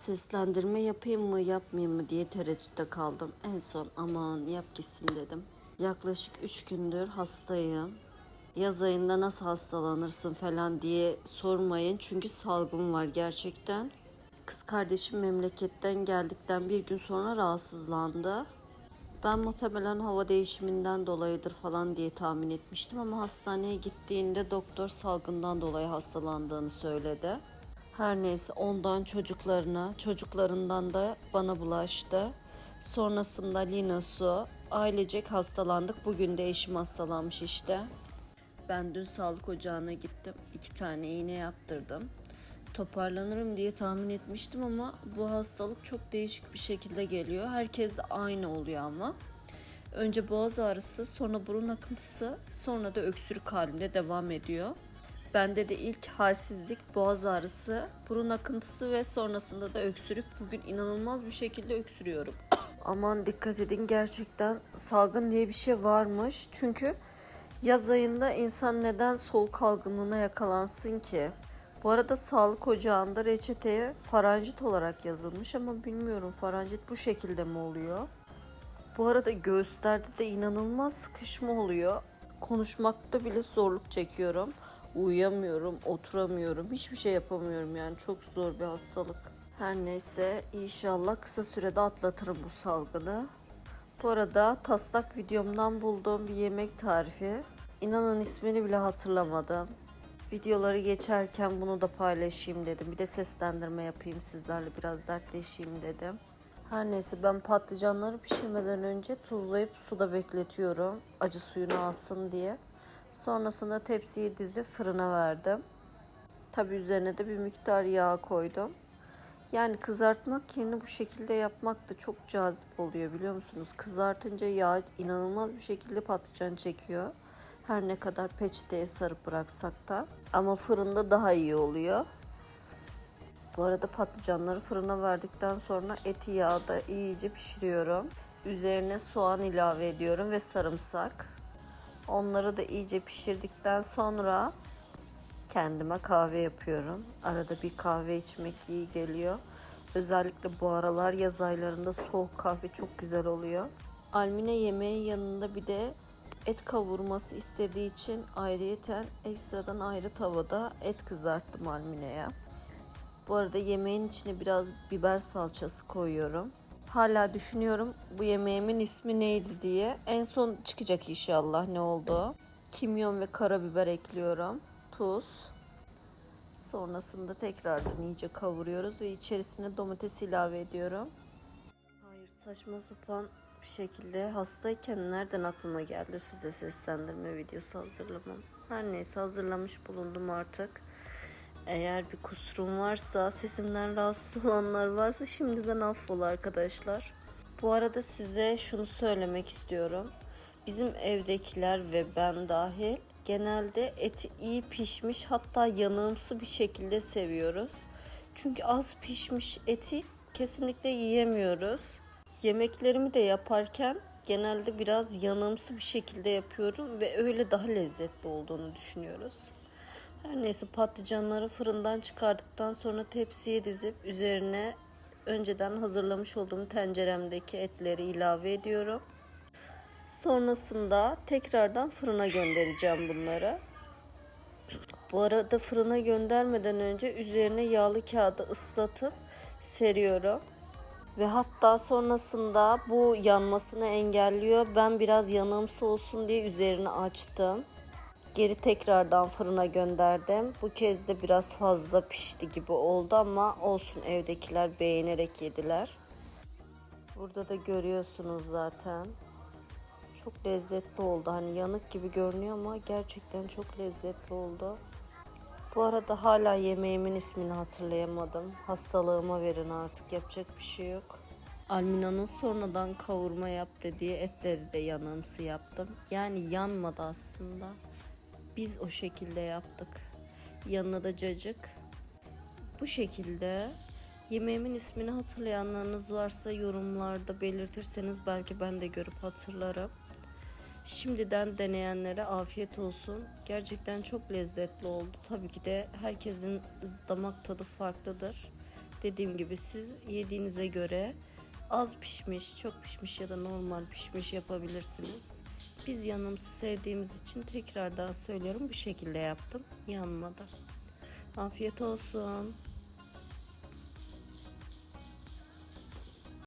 Seslendirme yapayım mı yapmayayım mı diye tereddütte kaldım. En son aman yap gitsin dedim. Yaklaşık 3 gündür hastayım. Yaz ayında nasıl hastalanırsın falan diye sormayın. Çünkü salgın var gerçekten. Kız kardeşim memleketten geldikten bir gün sonra rahatsızlandı. Ben muhtemelen hava değişiminden dolayıdır falan diye tahmin etmiştim ama hastaneye gittiğinde doktor salgından dolayı hastalandığını söyledi. Her neyse ondan çocuklarına, çocuklarından da bana bulaştı. Sonrasında Lina Su, ailecek hastalandık. Bugün de eşim hastalanmış işte. Ben dün sağlık ocağına gittim. İki tane iğne yaptırdım. Toparlanırım diye tahmin etmiştim ama bu hastalık çok değişik bir şekilde geliyor. Herkes de aynı oluyor ama. Önce boğaz ağrısı, sonra burun akıntısı, sonra da öksürük halinde devam ediyor. Bende de ilk halsizlik, boğaz ağrısı, burun akıntısı ve sonrasında da öksürük. Bugün inanılmaz bir şekilde öksürüyorum. Aman dikkat edin gerçekten salgın diye bir şey varmış. Çünkü yaz ayında insan neden soğuk algınlığına yakalansın ki? Bu arada sağlık ocağında reçeteye faranjit olarak yazılmış ama bilmiyorum faranjit bu şekilde mi oluyor? Bu arada göğüslerde de inanılmaz sıkışma oluyor. Konuşmakta bile zorluk çekiyorum. Uyuyamıyorum, oturamıyorum, hiçbir şey yapamıyorum yani çok zor bir hastalık. Her neyse inşallah kısa sürede atlatırım bu salgını. Bu arada taslak videomdan bulduğum bir yemek tarifi. İnanın ismini bile hatırlamadım. Videoları geçerken bunu da paylaşayım dedim. Bir de seslendirme yapayım sizlerle biraz dertleşeyim dedim. Her neyse ben patlıcanları pişirmeden önce tuzlayıp suda bekletiyorum. Acı suyunu alsın diye. Sonrasında tepsiyi dizip fırına verdim. Tabi üzerine de bir miktar yağ koydum. Yani kızartmak yerine bu şekilde yapmak da çok cazip oluyor biliyor musunuz? Kızartınca yağ inanılmaz bir şekilde patlıcan çekiyor. Her ne kadar peçeteye sarıp bıraksak da. Ama fırında daha iyi oluyor. Bu arada patlıcanları fırına verdikten sonra eti yağda iyice pişiriyorum. Üzerine soğan ilave ediyorum ve sarımsak. Onları da iyice pişirdikten sonra kendime kahve yapıyorum. Arada bir kahve içmek iyi geliyor. Özellikle bu aralar yaz aylarında soğuk kahve çok güzel oluyor. Almine yemeğin yanında bir de et kavurması istediği için ayrıyeten ekstradan ayrı tavada et kızarttım Almine'ye. Bu arada yemeğin içine biraz biber salçası koyuyorum. Hala düşünüyorum bu yemeğimin ismi neydi diye. En son çıkacak inşallah ne oldu. Kimyon ve karabiber ekliyorum. Tuz. Sonrasında tekrardan iyice kavuruyoruz ve içerisine domates ilave ediyorum. Hayır saçma sapan bir şekilde hastayken nereden aklıma geldi size seslendirme videosu hazırlamam. Her neyse hazırlamış bulundum artık. Eğer bir kusurum varsa, sesimden rahatsız olanlar varsa şimdiden affola arkadaşlar. Bu arada size şunu söylemek istiyorum. Bizim evdekiler ve ben dahil genelde eti iyi pişmiş hatta yanığımsı bir şekilde seviyoruz. Çünkü az pişmiş eti kesinlikle yiyemiyoruz. Yemeklerimi de yaparken genelde biraz yanığımsı bir şekilde yapıyorum ve öyle daha lezzetli olduğunu düşünüyoruz. Her neyse patlıcanları fırından çıkardıktan sonra tepsiye dizip üzerine önceden hazırlamış olduğum tenceremdeki etleri ilave ediyorum. Sonrasında tekrardan fırına göndereceğim bunları. Bu arada fırına göndermeden önce üzerine yağlı kağıdı ıslatıp seriyorum. Ve hatta sonrasında bu yanmasını engelliyor. Ben biraz yanımsı olsun diye üzerini açtım. Geri tekrardan fırına gönderdim. Bu kez de biraz fazla pişti gibi oldu ama olsun evdekiler beğenerek yediler. Burada da görüyorsunuz zaten. Çok lezzetli oldu. Hani yanık gibi görünüyor ama gerçekten çok lezzetli oldu. Bu arada hala yemeğimin ismini hatırlayamadım. Hastalığıma verin artık yapacak bir şey yok. Almina'nın sonradan kavurma yap dediği etleri de yanımsı yaptım. Yani yanmadı aslında. Biz o şekilde yaptık. Yanına da cacık. Bu şekilde yemeğimin ismini hatırlayanlarınız varsa yorumlarda belirtirseniz belki ben de görüp hatırlarım. Şimdiden deneyenlere afiyet olsun. Gerçekten çok lezzetli oldu. Tabii ki de herkesin damak tadı farklıdır. Dediğim gibi siz yediğinize göre az pişmiş, çok pişmiş ya da normal pişmiş yapabilirsiniz. Biz yanımsı sevdiğimiz için tekrar daha söylüyorum bu şekilde yaptım. Yanmadı. Afiyet olsun.